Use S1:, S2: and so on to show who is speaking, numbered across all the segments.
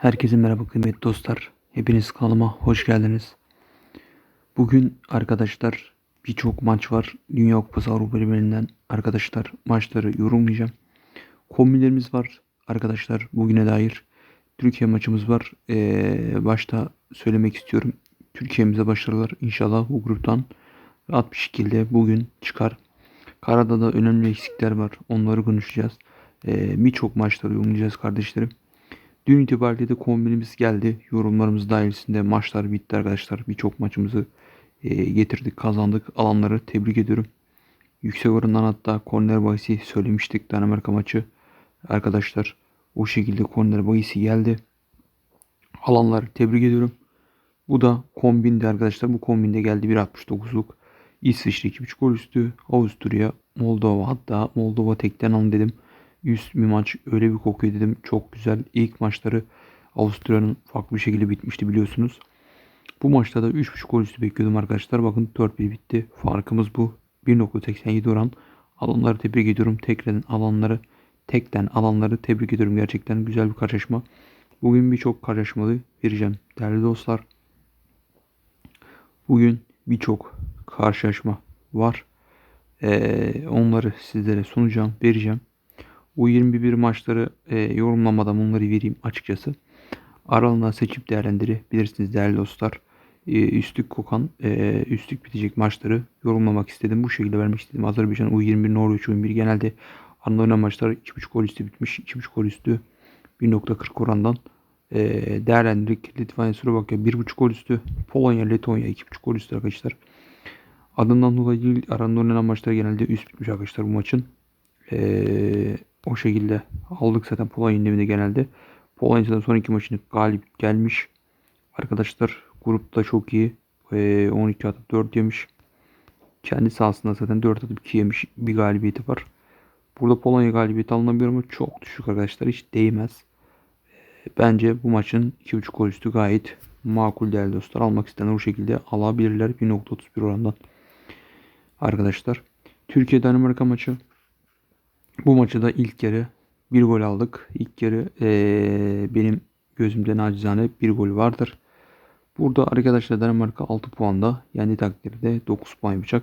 S1: Herkese merhaba kıymetli dostlar. Hepiniz kanalıma hoş geldiniz. Bugün arkadaşlar birçok maç var. Dünya Kupası Avrupa Ligi'nden arkadaşlar maçları yorumlayacağım. Kombinlerimiz var arkadaşlar bugüne dair. Türkiye maçımız var. Ee, başta söylemek istiyorum. Türkiye'mize başarılar. İnşallah bu gruptan rahat bir şekilde bugün çıkar. Karada da önemli eksikler var. Onları konuşacağız. Ee, birçok maçları yorumlayacağız kardeşlerim. Dün itibariyle de kombinimiz geldi. Yorumlarımız dairesinde maçlar bitti arkadaşlar. Birçok maçımızı e, getirdik, kazandık. Alanları tebrik ediyorum. Yüksek orandan hatta korner bahisi söylemiştik Danimarka maçı. Arkadaşlar o şekilde korner bahisi geldi. Alanları tebrik ediyorum. Bu da kombindi arkadaşlar. Bu kombinde geldi 1.69'luk. İsviçre 2.5 gol üstü. Avusturya, Moldova hatta Moldova tekten alın dedim. Üst bir maç öyle bir kokuyor dedim. Çok güzel. İlk maçları Avusturya'nın farklı bir şekilde bitmişti biliyorsunuz. Bu maçta da 3.5 gol üstü bekliyordum arkadaşlar. Bakın 4-1 bitti. Farkımız bu. 1.87 oran. Alanları tebrik ediyorum. Tekten alanları tekten alanları tebrik ediyorum. Gerçekten güzel bir karşılaşma. Bugün birçok karşılaşmalı vereceğim. Değerli dostlar. Bugün birçok karşılaşma var. Ee, onları sizlere sunacağım, vereceğim. Bu 21 maçları e, yorumlamadan onları vereyim açıkçası. Aralığına seçip değerlendirebilirsiniz değerli dostlar. E, üstlük kokan, e, üstlük bitecek maçları yorumlamak istedim. Bu şekilde vermek istedim. Azerbaycan U21, Norveç U21 genelde oynanan maçlar 2.5 gol üstü bitmiş. 2.5 gol üstü 1.40 orandan e, değerlendirdik. Litvanya, Slovakya 1.5 gol üstü. Polonya, Letonya 2.5 gol üstü arkadaşlar. Adından dolayı değil, aranda oynanan maçlar genelde üst bitmiş arkadaşlar bu maçın. Ee, o şekilde aldık zaten Polonya'nın evinde genelde. Polonya'dan son iki maçını galip gelmiş. Arkadaşlar grupta çok iyi. Ee, 12 atıp 4 yemiş. Kendi sahasında zaten 4 atıp 2 yemiş bir galibiyeti var. Burada Polonya galibiyeti alınabilir ama çok düşük arkadaşlar. Hiç değmez. Ee, bence bu maçın 2.5 gol üstü gayet makul değerli dostlar. Almak isteyenler o şekilde alabilirler. 1.31 orandan. Arkadaşlar. Türkiye Danimarka maçı bu maçı da ilk yarı bir gol aldık. İlk yarı ee, benim gözümde nacizane bir gol vardır. Burada arkadaşlar Danimarka 6 puanda. Yani takdirde 9 puan yapacak.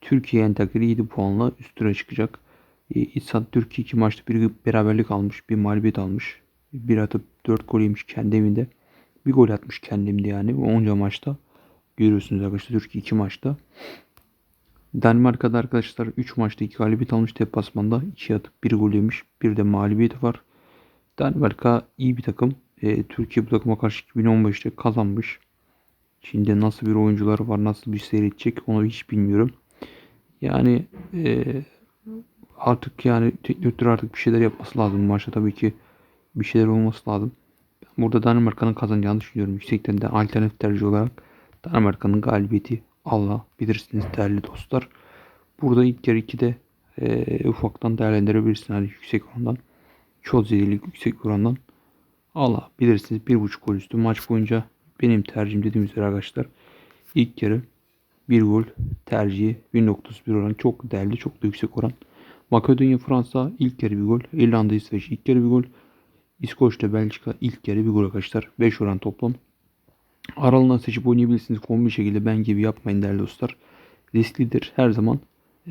S1: Türkiye yani takdirde 7 puanla üstüne çıkacak. E, İsat Türkiye 2 maçta bir beraberlik almış. Bir mağlubiyet almış. Bir atıp 4 gol yemiş kendi evinde. Bir gol atmış kendimde yani. Onca maçta. Görüyorsunuz arkadaşlar Türkiye 2 maçta. Danimarka'da arkadaşlar 3 maçta 2 galibiyet almış deplasmanda. 2 atıp 1 gol yemiş. Bir de mağlubiyeti var. Danimarka iyi bir takım. E, Türkiye bu takıma karşı 2015'te kazanmış. Şimdi nasıl bir oyuncular var, nasıl bir seyredecek onu hiç bilmiyorum. Yani e, artık yani teknik artık bir şeyler yapması lazım maçta tabii ki bir şeyler olması lazım. Burada Danimarka'nın kazanacağını düşünüyorum. Yüksekten de alternatif tercih olarak Danimarka'nın galibiyeti Allah bilirsiniz değerli dostlar. Burada ilk yarı 2'de e, ufaktan değerlendirebilirsiniz. Hani yüksek orandan. Çok zedeli yüksek orandan. Allah bilirsiniz. 1.5 gol üstü maç boyunca benim tercihim dediğim üzere arkadaşlar. İlk yarı 1 gol tercihi 1.31 oran. Çok değerli. Çok da yüksek oran. Makedonya Fransa ilk yarı bir gol. İrlanda İsveç ilk yarı bir gol. İskoçya Belçika ilk yarı bir gol arkadaşlar. 5 oran toplam. Aralığından seçip oynayabilirsiniz. Kombi şekilde ben gibi yapmayın değerli dostlar. Risklidir. Her zaman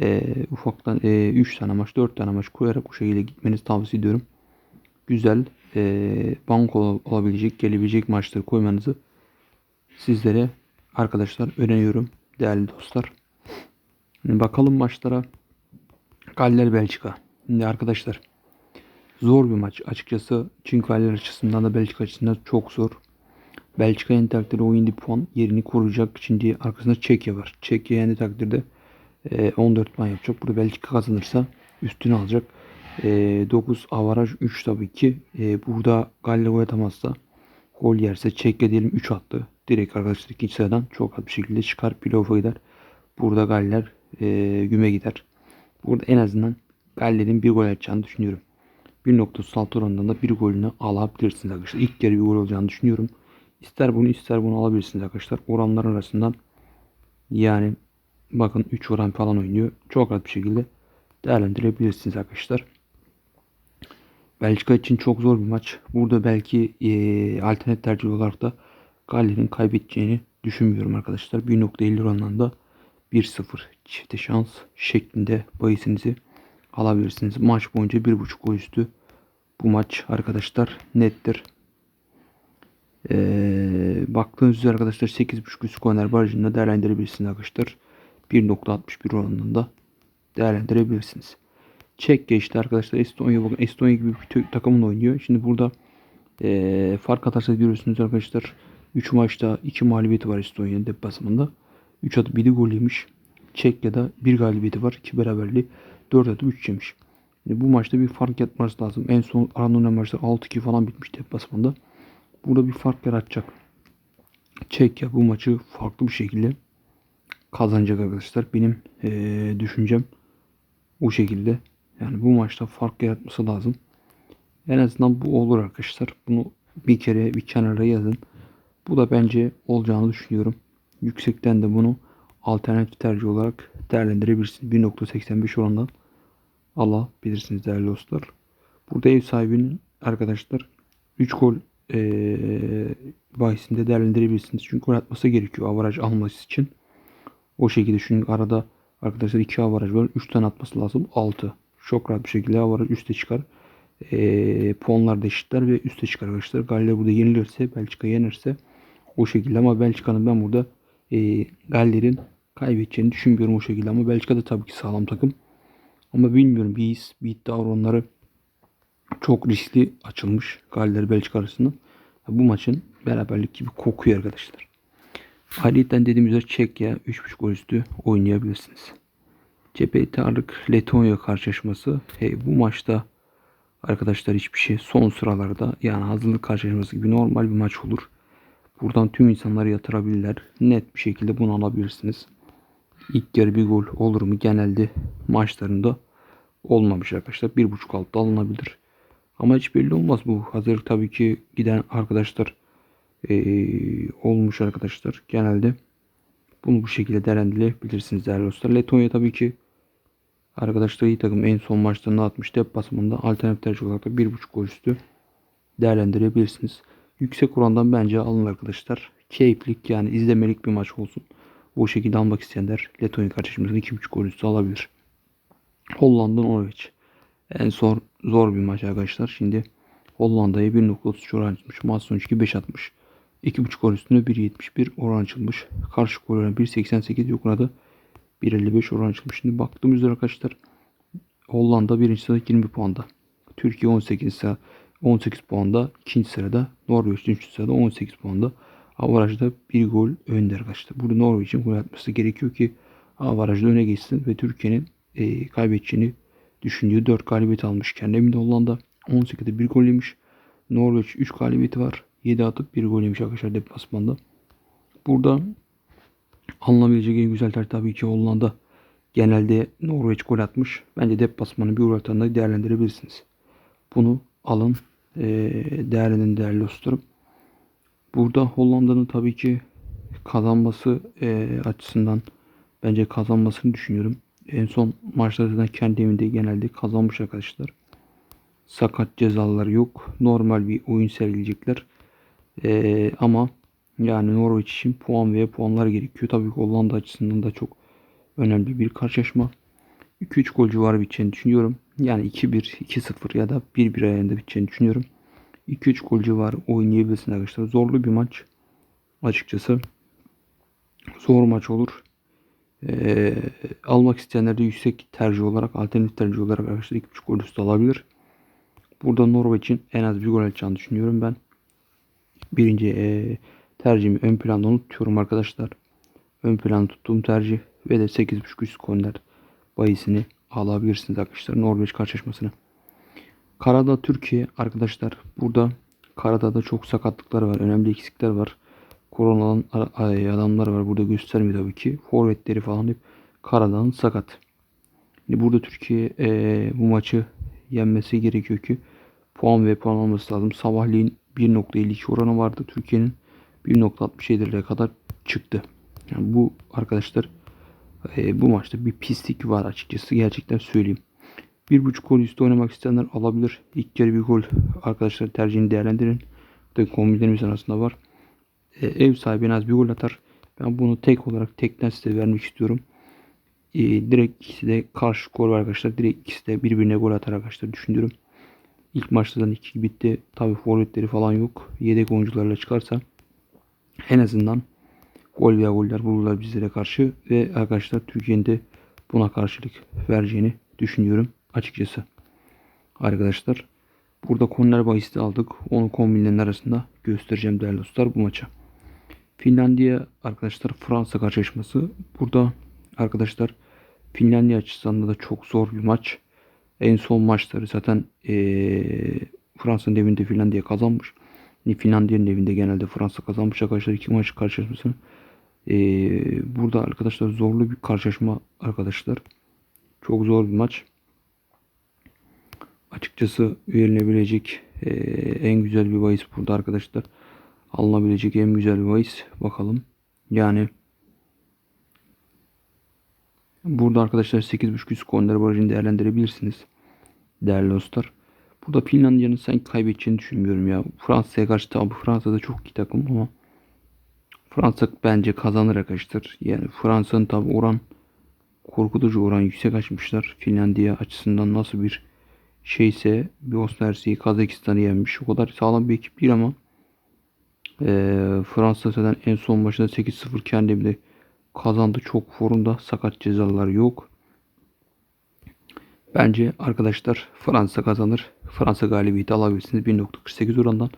S1: e, ufaktan e, 3 tane maç 4 tane maç koyarak bu şekilde gitmenizi tavsiye ediyorum. Güzel e, banko olabilecek gelebilecek maçları koymanızı sizlere arkadaşlar öneriyorum değerli dostlar. Şimdi bakalım maçlara. Galler Belçika. Şimdi arkadaşlar zor bir maç açıkçası. Çünkü Galler açısından da Belçika açısından çok zor. Belçika yeni takdirde o 7 puan yerini koruyacak. Şimdi arkasında Çekya var. Çekya yeni takdirde e, 14 puan yapacak. Burada Belçika kazanırsa üstünü alacak. E, 9 avaraj 3 tabii ki. E, burada Galler gol atamazsa gol yerse Çekya diyelim 3 attı. Direkt arkadaşlar ikinci sıradan çok az bir şekilde çıkar. Playoff'a gider. Burada Galler e, güme gider. Burada en azından Galler'in bir gol atacağını düşünüyorum. 1.36 oranından da bir golünü alabilirsiniz arkadaşlar. İlk yarı bir gol olacağını düşünüyorum. İster bunu ister bunu alabilirsiniz arkadaşlar. Oranlar arasından yani bakın 3 oran falan oynuyor. Çok rahat bir şekilde değerlendirebilirsiniz arkadaşlar. Belçika için çok zor bir maç. Burada belki eee alternatif tercih olarak da Galler'in kaybedeceğini düşünmüyorum arkadaşlar. 1.50 oranında 1-0 çifte şans şeklinde bahisinizi alabilirsiniz. Maç boyunca 1.5 gol üstü bu maç arkadaşlar nettir. Ee, baktığınız üzere arkadaşlar 8.5 üst korner barajında değerlendirebilirsiniz arkadaşlar. 1.61 oranında değerlendirebilirsiniz. Çek geçti arkadaşlar. Estonya bakın Estonya gibi bir takımın oynuyor. Şimdi burada ee, fark atarsa görüyorsunuz arkadaşlar. 3 maçta 2 mağlubiyeti var Estonya'nın deplasmanında. 3 atıp 7 gol yemiş. Çekya'da 1 galibiyeti var. 2 beraberliği. 4 atıp 3 yemiş. Yani bu maçta bir fark yapması lazım. En son Arnold'un maçta 6-2 falan bitmiş deplasmanda. Burada bir fark yaratacak. Çekya bu maçı farklı bir şekilde kazanacak arkadaşlar. Benim eee, düşüncem o şekilde. Yani bu maçta fark yaratması lazım. En azından bu olur arkadaşlar. Bunu bir kere bir kenara yazın. Bu da bence olacağını düşünüyorum. Yüksekten de bunu alternatif tercih olarak değerlendirebilirsiniz. 1.85 orandan alabilirsiniz değerli dostlar. Burada ev sahibinin arkadaşlar 3 gol eee bahisinde değerlendirebilirsiniz. Çünkü gol atması gerekiyor avaraj alması için. O şekilde çünkü arada arkadaşlar 2 avaraj var. 3 tane atması lazım. 6. Çok rahat bir şekilde avaraj üste çıkar. Eee puanlar da eşitler ve üste çıkar arkadaşlar. Galler burada yenilirse Belçika yenerse o şekilde ama Belçika'nın ben burada eee Galler'in kaybedeceğini düşünmüyorum o şekilde ama Belçika da tabii ki sağlam takım. Ama bilmiyorum bir his, bir iddia oranları çok riskli açılmış Galler Belçika arasında. Bu maçın beraberlik gibi kokuyor arkadaşlar. Ayrıca dediğim üzere Çekya 3.5 gol üstü oynayabilirsiniz. Cephe Tarık Letonya karşılaşması. Hey, bu maçta arkadaşlar hiçbir şey son sıralarda yani hazırlık karşılaşması gibi normal bir maç olur. Buradan tüm insanları yatırabilirler. Net bir şekilde bunu alabilirsiniz. İlk yarı bir gol olur mu? Genelde maçlarında olmamış arkadaşlar. Bir buçuk altta alınabilir. Ama hiç belli olmaz bu. Hazır tabii ki giden arkadaşlar eee, olmuş arkadaşlar. Genelde bunu bu şekilde değerlendirebilirsiniz değerli dostlar. Letonya tabii ki arkadaşlar iyi takım en son maçlarında atmış deplasmanda alternatif tercih olarak da 1.5 gol üstü değerlendirebilirsiniz. Yüksek orandan bence alın arkadaşlar. Keyiflik yani izlemelik bir maç olsun. Bu şekilde almak isteyenler Letonya karşılaşmasını 2.5 gol üstü alabilir. Hollanda Norveç. En zor zor bir maç arkadaşlar. Şimdi Hollanda'ya 1.33 oran açılmış. Maç sonucu 2.5 atmış. 2.5 gol üstüne 1.71 oran açılmış. Karşı gol oranı 1.88 yok da 1.55 oran açılmış. Şimdi baktığım üzere arkadaşlar Hollanda birinci sırada 20 puanda. Türkiye 18 sıra 18 puanda. ikinci sırada Norveç 3. sırada 18 puanda. Avarajda bir gol önde arkadaşlar. Burada Norveç'in gol atması gerekiyor ki avarajda öne geçsin ve Türkiye'nin e, kaybedeceğini düşündüğü 4 galibiyet almış. Kendi evinde Hollanda 18'de 1 gol yemiş. Norveç 3 galibiyeti var. 7 atıp 1 gol yemiş arkadaşlar deplasmanda. Burada alınabilecek en güzel tercih tabii ki Hollanda. Genelde Norveç gol atmış. Bence deplasmanı bir ortamda değerlendirebilirsiniz. Bunu alın. E, değerlenin değerli dostlarım. Burada Hollanda'nın tabii ki kazanması açısından bence kazanmasını düşünüyorum. En son maçlarda kendi evinde genelde kazanmış arkadaşlar. Sakat cezalar yok. Normal bir oyun sergileyecekler. E, ama yani Norveç için puan veya puanlar gerekiyor. Tabii ki Hollanda açısından da çok önemli bir karşılaşma. 2-3 gol civarı biteceğini düşünüyorum. Yani 2-1, 2-0 ya da 1-1 ayarında biteceğini düşünüyorum. 2-3 gol civarı oynayabilirsin arkadaşlar. Zorlu bir maç. Açıkçası zor maç olur. Ee, almak isteyenler de yüksek tercih olarak, alternatif tercih olarak arkadaşlar 2.5 gol üstü alabilir. Burada Norveç'in en az bir gol atacağını düşünüyorum ben. Birinci e, tercihimi ön planda unutuyorum arkadaşlar. Ön planda tuttuğum tercih ve de 8.5 üst korner bahisini alabilirsiniz arkadaşlar Norveç karşılaşmasını. Karada Türkiye arkadaşlar burada Karada da çok sakatlıklar var. Önemli eksikler var. Koronadan adamlar var. Burada göstermiyor tabii ki. Forvetleri falan hep Karada'nın sakat. Şimdi burada Türkiye eee, bu maçı yenmesi gerekiyor ki puan ve puan alması lazım. Sabahleyin 1.52 oranı vardı. Türkiye'nin 1.67'lere kadar çıktı. Yani bu arkadaşlar eee, bu maçta bir pislik var açıkçası. Gerçekten söyleyeyim. Bir buçuk gol üstü oynamak isteyenler alabilir. İlk yarı bir gol arkadaşlar tercihini değerlendirin. De kombinlerimiz arasında var. E, ev sahibi en az bir gol atar. Ben bunu tek olarak tekten size vermek istiyorum. E, direkt ikisi de karşı gol var arkadaşlar. Direkt ikisi de birbirine gol atar arkadaşlar düşünüyorum. İlk maçlardan iki bitti. Tabi forvetleri falan yok. Yedek oyuncularla çıkarsa en azından gol veya goller bulurlar bizlere karşı ve arkadaşlar Türkiye'nin de buna karşılık vereceğini düşünüyorum açıkçası. Arkadaşlar burada konular bahisi aldık. Onu kombinlerin arasında göstereceğim değerli dostlar bu maça. Finlandiya arkadaşlar Fransa karşılaşması. Burada arkadaşlar Finlandiya açısından da çok zor bir maç. En son maçları zaten ee, Fransa'nın evinde Finlandiya kazanmış. Finlandiya'nın evinde genelde Fransa kazanmış arkadaşlar iki maç karşılaşmasını. Ee, burada arkadaşlar zorlu bir karşılaşma arkadaşlar. Çok zor bir maç. Açıkçası verilebilecek e, en güzel bir bahis burada arkadaşlar. Alınabilecek en güzel bahis. Bakalım. Yani burada arkadaşlar 8.5 üst korner barajını değerlendirebilirsiniz. Değerli dostlar. Burada Finlandiya'nın sanki kaybedeceğini düşünmüyorum ya. Fransa'ya karşı tabi Fransa'da çok iyi takım ama Fransa bence kazanır arkadaşlar. Yani Fransa'nın tabi oran korkutucu oran yüksek açmışlar. Finlandiya açısından nasıl bir şeyse Bosna Hersek'i Kazakistan'ı yenmiş. O kadar sağlam bir ekip değil ama e, Fransa zaten en son maçında 8-0 kendi evinde kazandı. Çok formda sakat cezalar yok. Bence arkadaşlar Fransa kazanır. Fransa galibiyeti alabilirsiniz. 1.48 orandan.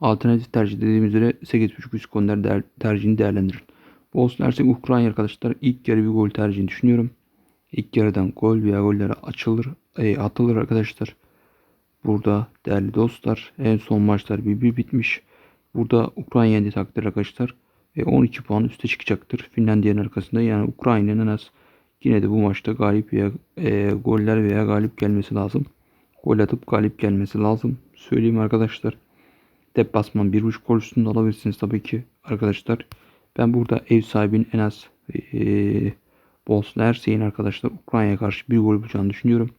S1: Alternatif tercih dediğimiz üzere 8.5 üst konular değer, tercihini değerlendirin. Bosna Hersek Ukrayna arkadaşlar ilk yarı bir gol tercihini düşünüyorum. İlk yarıdan gol veya gollere açılır, e, atılır arkadaşlar. Burada değerli dostlar en son maçlar bir bir bitmiş. Burada Ukrayna yendi takdir arkadaşlar. E, 12 puan üste çıkacaktır Finlandiya'nın arkasında. Yani Ukrayna'nın en az yine de bu maçta galip veya e, goller veya galip gelmesi lazım. Gol atıp galip gelmesi lazım. Söyleyeyim arkadaşlar. Deplasman 1.5 gol üstünde alabilirsiniz tabii ki arkadaşlar. Ben burada ev sahibinin en az e, Bosna Hersek'in arkadaşlar Ukrayna'ya karşı bir gol bulacağını düşünüyorum.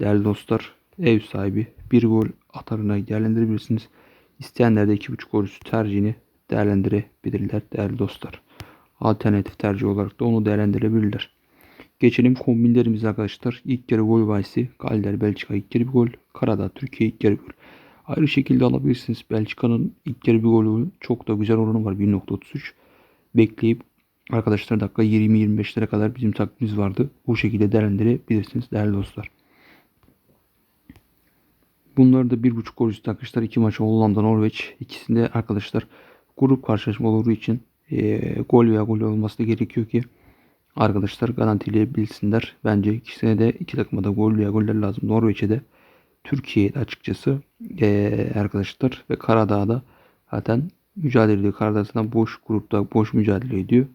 S1: Değerli dostlar ev sahibi bir gol atarına değerlendirebilirsiniz. İsteyenler de 2.5 gol üstü tercihini değerlendirebilirler değerli dostlar. Alternatif tercih olarak da onu değerlendirebilirler. Geçelim kombinlerimize arkadaşlar. İlk yarı gol bahisi. Galder Belçika ilk yarı bir gol. Karadağ Türkiye ilk yarı bir gol. Ayrı şekilde alabilirsiniz. Belçika'nın ilk yarı bir golü çok da güzel oranı var. 1.33. Bekleyip arkadaşlar dakika 20-25'lere kadar bizim takvimimiz vardı. Bu şekilde değerlendirebilirsiniz değerli dostlar. Bunları da bir buçuk gol üstü arkadaşlar. iki maç Hollanda, Norveç. İkisinde arkadaşlar grup karşılaşma olduğu için e, gol veya gol olması da gerekiyor ki arkadaşlar garantileyebilsinler. Bence ikisine de iki takıma da gol veya goller lazım. Norveç'e de Türkiye'de açıkçası e, arkadaşlar ve Karadağ'da zaten mücadele ediyor. Karadağ zaten boş grupta boş mücadele ediyor.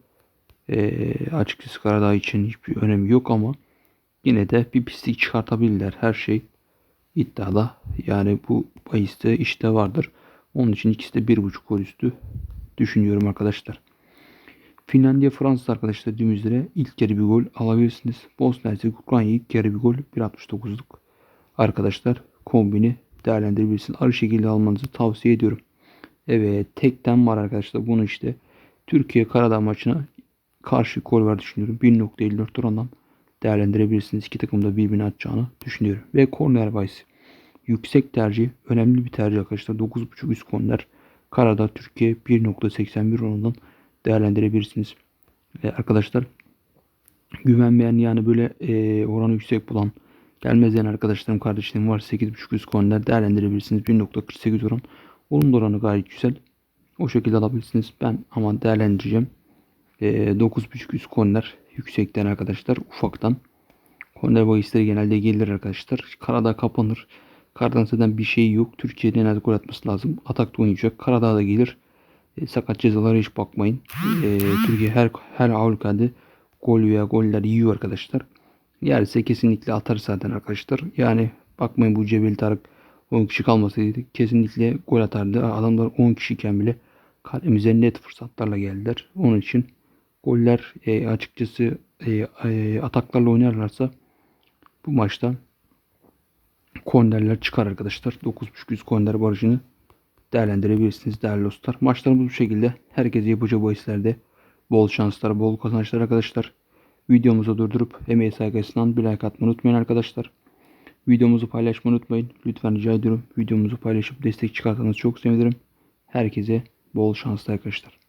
S1: E, açıkçası Karadağ için hiçbir önemi yok ama yine de bir pislik çıkartabilirler. Her şey iddiada. Yani bu bahiste işte vardır. Onun için ikisi de bir buçuk gol üstü düşünüyorum arkadaşlar. Finlandiya Fransa arkadaşlar dediğim üzere ilk yarı bir gol alabilirsiniz. Bosna Hersek Ukrayna ilk yarı bir gol 1.69'luk arkadaşlar kombini değerlendirebilirsiniz. Arı şekilde almanızı tavsiye ediyorum. Evet tekten var arkadaşlar. Bunu işte Türkiye Karadağ maçına karşı gol var düşünüyorum. 1.54 orandan değerlendirebilirsiniz. İki takım da birbirini atacağını düşünüyorum. Ve korner bahis. Yüksek tercih. Önemli bir tercih arkadaşlar. 9.5 üst korner. Karadağ Türkiye 1.81 oranından değerlendirebilirsiniz. Ve arkadaşlar güvenmeyen yani böyle e, oranı yüksek bulan gelmez yani arkadaşlarım kardeşlerim var 8.5 üst korner değerlendirebilirsiniz. 1.48 oran. Onun da oranı gayet güzel. O şekilde alabilirsiniz. Ben ama değerlendireceğim. E, 9.5 üst korner yüksekten arkadaşlar ufaktan. Korner bahisleri genelde gelir arkadaşlar. Karada kapanır. Karadan bir şey yok. Türkiye'de en gol atması lazım. Atakta oynayacak. Karadağ da gelir. E, sakat cezalara hiç bakmayın. E, Türkiye her her halükarda gol veya goller yiyor arkadaşlar. Yerse kesinlikle atar zaten arkadaşlar. Yani bakmayın bu Cebel Tarık 10 kişi kalmasaydı kesinlikle gol atardı. Adamlar 10 kişiyken bile kalemize net fırsatlarla geldiler. Onun için goller e, açıkçası e, e, ataklarla oynarlarsa bu maçta Konderler çıkar arkadaşlar. 9.500 konder barajını değerlendirebilirsiniz değerli dostlar. Maçlarımız bu şekilde. Herkese yapacağı bahislerde bol şanslar, bol kazançlar arkadaşlar. Videomuzu durdurup emeği saygısından bir like atmayı unutmayın arkadaşlar. Videomuzu paylaşmayı unutmayın. Lütfen rica ediyorum. Videomuzu paylaşıp destek çıkarsanız çok sevinirim. Herkese bol şanslar arkadaşlar.